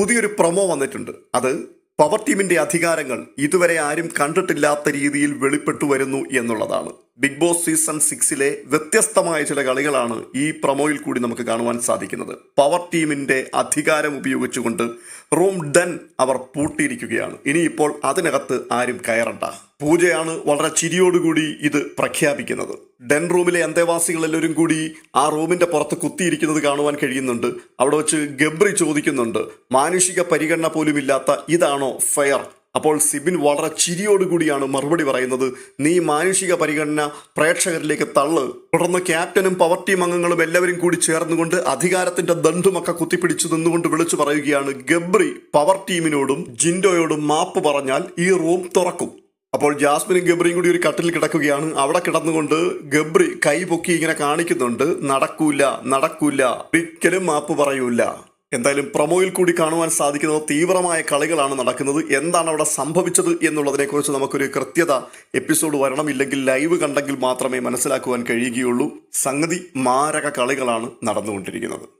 പുതിയൊരു പ്രൊമോ വന്നിട്ടുണ്ട്. അത് പവർ ടീമിന്റെ അധികാരങ്ങൾ ഇതുവരെ ആരും കണ്ടിട്ടില്ലാത്ത രീതിയിൽ വെളിപ്പെട്ടു വരുന്നു എന്നുള്ളതാണ്. ബിഗ് ബോസ് സീസൺ സിക്സിലെ വ്യത്യസ്തമായ ചില കളികളാണ് ഈ പ്രൊമോയിൽ കൂടി നമുക്ക് കാണുവാൻ സാധിക്കുന്നത്. പവർ ടീമിന്റെ അധികാരം ഉപയോഗിച്ചുകൊണ്ട് റൂം ഡൻ അവർ പൂട്ടിയിരിക്കുകയാണ്. ഇനിയിപ്പോൾ അതിനകത്ത് ആരും കയറണ്ട. പൂജയാണ് വളരെ ചിരിയോടുകൂടി ഇത് പ്രഖ്യാപിക്കുന്നത്. ഡെൻ റൂമിലെ അന്തേവാസികളെല്ലാവരും കൂടി ആ റൂമിന്റെ പുറത്ത് കുത്തിയിരിക്കുന്നത് കാണുവാൻ കഴിയുന്നുണ്ട്. അവിടെ വെച്ച് ഗബ്രി ചോദിക്കുന്നുണ്ട് മാനുഷിക പരിഗണന പോലും ഇല്ലാത്ത ഇതാണോ ഫെയർ? അപ്പോൾ സിബിൻ വളരെ ചിരിയോടുകൂടിയാണ് മറുപടി പറയുന്നത്. നീ മാനുഷിക പരിഗണന പ്രേക്ഷകരിലേക്ക് തള്ള്. തുടർന്ന് ക്യാപ്റ്റനും പവർ ടീം അംഗങ്ങളും എല്ലാവരും കൂടി ചേർന്നുകൊണ്ട് അധികാരത്തിന്റെ ദണ്ടുമൊക്കെ കുത്തിപ്പിടിച്ചു നിന്നുകൊണ്ട് വിളിച്ചു പറയുകയാണ്. ഗബ്രി പവർ ടീമിനോടും ജിൻഡോയോടും മാപ്പ് പറഞ്ഞാൽ ഈ റൂം തുറക്കും. അപ്പോൾ ജാസ്മിനും ഗബ്രിയും കൂടി ഒരു കട്ടിൽ കിടക്കുകയാണ്. അവിടെ കിടന്നുകൊണ്ട് ഗബ്രി കൈ പൊക്കി ഇങ്ങനെ കാണിക്കുന്നുണ്ട്. നടക്കൂല നടക്കൂല. ഒരിക്കലും മാപ്പ് പറയൂല. എന്തായാലും പ്രൊമോയിൽ കൂടി കാണുവാൻ സാധിക്കുന്നത് തീവ്രമായ കളികളാണ് നടക്കുന്നത്. എന്താണ് അവിടെ സംഭവിച്ചത് എന്നുള്ളതിനെക്കുറിച്ച് നമുക്കൊരു കൃത്യത എപ്പിസോഡ് വരണമില്ലെങ്കിൽ ലൈവ് കണ്ടെങ്കിൽ മാത്രമേ മനസ്സിലാക്കുവാൻ കഴിയുകയുള്ളൂ. സംഗതി മാരക കളികളാണ് നടന്നുകൊണ്ടിരിക്കുന്നത്.